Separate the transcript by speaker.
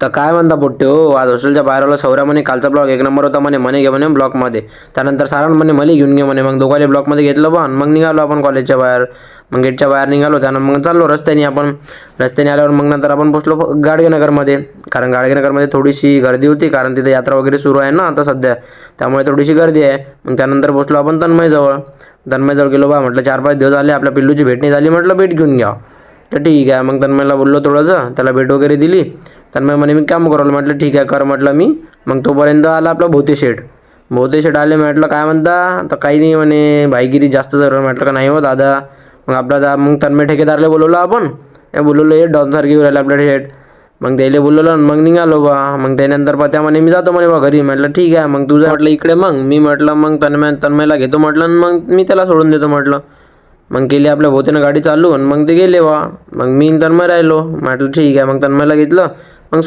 Speaker 1: तर काय म्हणता पोट्टे हो आज हॉस्टेलच्या बाहेर आला सौरा म्हणे कालचा ब्लॉक एक नंबर होता म्हणे म्हणे घे म्हणे ब्लॉकमध्ये त्यानंतर सारण म्हणे मला घेऊन घे म्हणे मग दोघाले ब्लॉकमध्ये घेतलं पण मग निघालो आपण कॉलेजच्या बाहेर. मग गेटच्या बाहेर निघालो त्यानं मग चाललो रस्त्याने आपण. रस्त्याने आल्यावर मग नंतर आपण पोचलो गाडगेनगरमध्ये. कारण गाडगेनगरमध्ये थोडीशी गर्दी होती कारण तिथे यात्रा वगैरे सुरू आहे ना आता सध्या. त्यामुळे थोडीशी गर्दी आहे. मग त्यानंतर पोचलो आपण तन्मयजवळ. तन्मयजवळ गेलो बा म्हटलं चार पाच दिवस आले आपल्या पिल्लूची भेट नाही झाली म्हटलं भेट घेऊन घ्या. तर ठीक आहे. मग तन्मयला बोललो थोडंसं. त्याला भेट वगैरे दिली. तन्मय म्हणे मी काम करावलं म्हटलं ठीक आहे कर म्हटलं मी. मग तोपर्यंत आला आपला भोते शेठ. भोते शेठ आले म्हटलं काय म्हणता? तर काही नाही म्हणे भाईगिरी जास्त जर म्हटलं का नाही हो दादा. मग आपला दा मग तन्मय ठेकेदारला बोलवलं आपण. हे बोलवलं हे डॉनसारखी येऊ राहिले आपल्या शेठ. मग त्याला बोलवलं आणि मग निघालो बा. मग त्यानंतर बा त्या म्हणे मी जातो म्हणे बा घरी. म्हटलं ठीक आहे मग तुझं म्हटलं इकडे मग. मी म्हटलं मग तन्मय तन्मयला घेतो. म्हटलं आणि मग मी त्याला सोडून देतो म्हटलं. मग केली आपल्या भोवतीनं गाडी चालू आणि मग ते गेले बा. मग मी तन्मय राहिलो. म्हटलं ठीक आहे मग तन्मयला घेतलं.